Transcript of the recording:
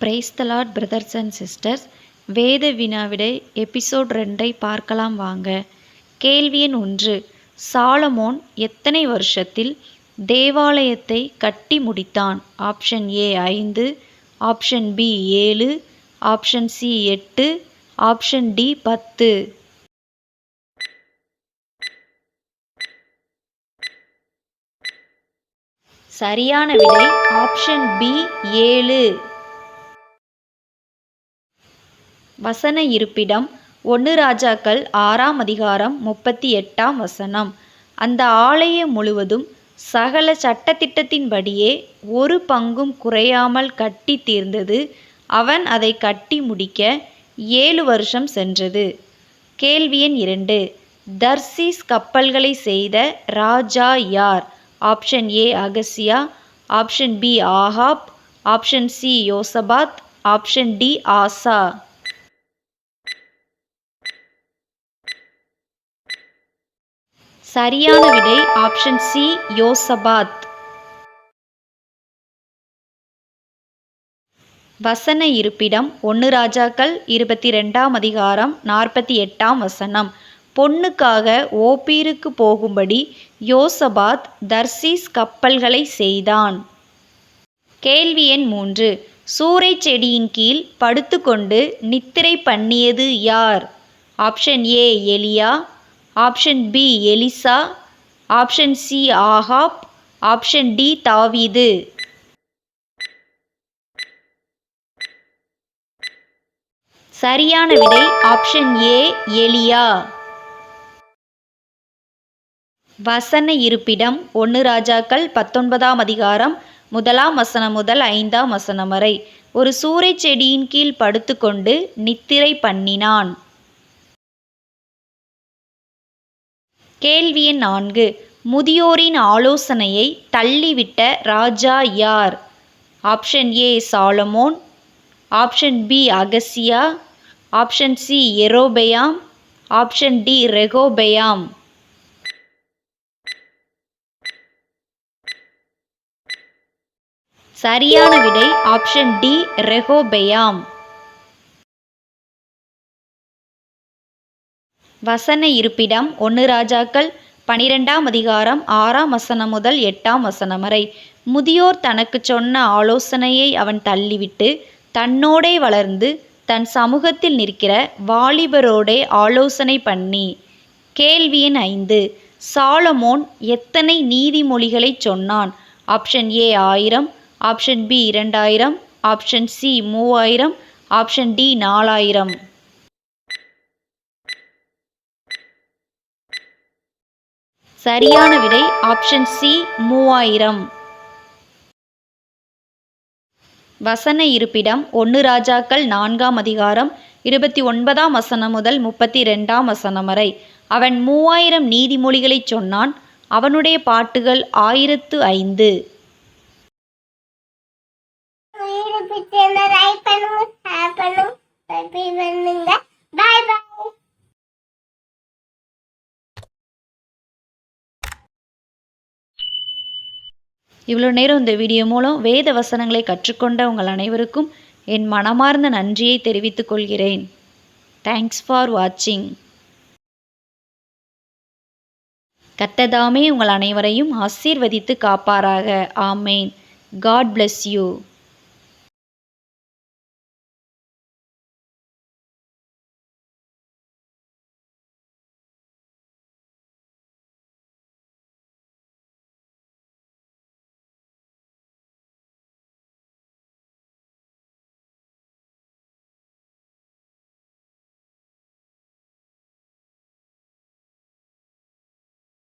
Praise the lord brothers and sisters வேத வினாவிடை episode ரெண்டை பார்க்கலாம் வாங்க. கேள்வி எண் ஒன்று. சாலமோன் எத்தனை வருஷத்தில் தேவாலயத்தை கட்டி முடித்தான்? ஆப்ஷன் ஏ ஐந்து ஆப்ஷன் பி ஏழு ஆப்ஷன் சி எட்டு ஆப்ஷன் டி பத்து. சரியான விடை ஆப்ஷன் பி ஏழு. வசன இருப்பிடம் ஒன்று ராஜாக்கள் ஆறாம் அதிகாரம் முப்பத்தி எட்டாம் வசனம். அந்த ஆலயம் முழுவதும் சகல சட்டத்திட்டத்தின்படியே ஒரு பங்கும் குறையாமல் கட்டி தீர்ந்தது. அவன் அதை கட்டி முடிக்க ஏழு வருஷம் சென்றது. கேள்வி எண் இரண்டு. தர்சீஸ் கப்பல்களை செய்த ராஜா யார்? ஆப்ஷன் ஏ அகசியா. ஆப்ஷன் பி ஆஹாப் ஆப்ஷன் சி யோசபாத். ஆப்ஷன் டி ஆசா. சரியான விடை ஆப்ஷன் சி யோசபாத். வசன இருப்பிடம் ஒன்று ராஜாக்கள் இருபத்தி ரெண்டாம் அதிகாரம் நாற்பத்தி எட்டாம் வசனம். பொண்ணுக்காக ஓப்பீருக்கு போகும்படி யோசபாத் தர்சீஸ் கப்பல்களை செய்தான். கேள்வி எண் மூன்று. சூறை செடியின் கீழ் படுத்துக்கொண்டு நித்திரை பண்ணியது யார்? ஆப்ஷன் ஏ எலியா. ஆப்ஷன் பி எலிசா. ஆப்ஷன் சி ஆஹாப் ஆப்ஷன் டி தாவீது. சரியான விடை ஆப்ஷன் ஏ எலியா. வசன இருப்பிடம் ஒன்று ராஜாக்கள் பத்தொன்பதாம் அதிகாரம் முதலாம் வசனம் முதல் ஐந்தாம் வசனம் வரை. ஒரு சூறை செடியின் கீழ் படுத்துக்கொண்டு நித்திரை பண்ணினான். கேள்வி எண் நான்கு. முதியோரின் ஆலோசனையை தள்ளிவிட்ட ராஜா யார்? ஆப்ஷன் ஏ சாலமோன். ஆப்ஷன் பி அகசியா. ஆப்ஷன் சி எரோபெயாம். ஆப்ஷன் டி ரெகோபெயாம். சரியான விடை ஆப்ஷன் டி ரெகோபெயாம். வசன இருப்பிடம் ஒன்று ராஜாக்கள் பனிரெண்டாம் அதிகாரம் ஆறாம் வசனம் முதல் எட்டாம் வசனம் வரை. முதியோர் தனக்கு சொன்ன ஆலோசனையை அவன் தள்ளிவிட்டு தன்னோடே வளர்ந்து தன் சமூகத்தில் நிற்கிற வாலிபரோடே ஆலோசனை பண்ணி. கேள்வியின் ஐந்து சாலமோன் எத்தனை நீதிமொழிகளை சொன்னான்? ஆப்ஷன் ஏ ஆயிரம் ஆப்ஷன் பி இரண்டாயிரம் ஆப்ஷன் சி மூவாயிரம் ஆப்ஷன் டி நாலாயிரம். சரியான விடை ஆப்ஷன் சி மூவாயிரம். வசன இருப்பிடம் ஒன்று ராஜாக்கள் நான்காம் அதிகாரம் இருபத்தி ஒன்பதாம் வசனம் முதல் முப்பத்தி ரெண்டாம் வசனம் வரை. அவன் மூவாயிரம் நீதிமொழிகளைச் சொன்னான் அவனுடைய பாட்டுகள் ஆயிரத்து ஐந்து. பண்ணுங்க. இவ்வளோ நேரம் இந்த வீடியோ மூலம் வேத வசனங்களை கற்றுக்கொண்ட உங்கள் அனைவருக்கும் என் மனமார்ந்த நன்றியை தெரிவித்துக் கொள்கிறேன். தேங்க்ஸ் ஃபார் வாட்சிங் கத்ததாமே உங்கள் அனைவரையும் ஆசீர்வதித்து காப்பாராக. ஆமேன் காட் பிளஸ் யூ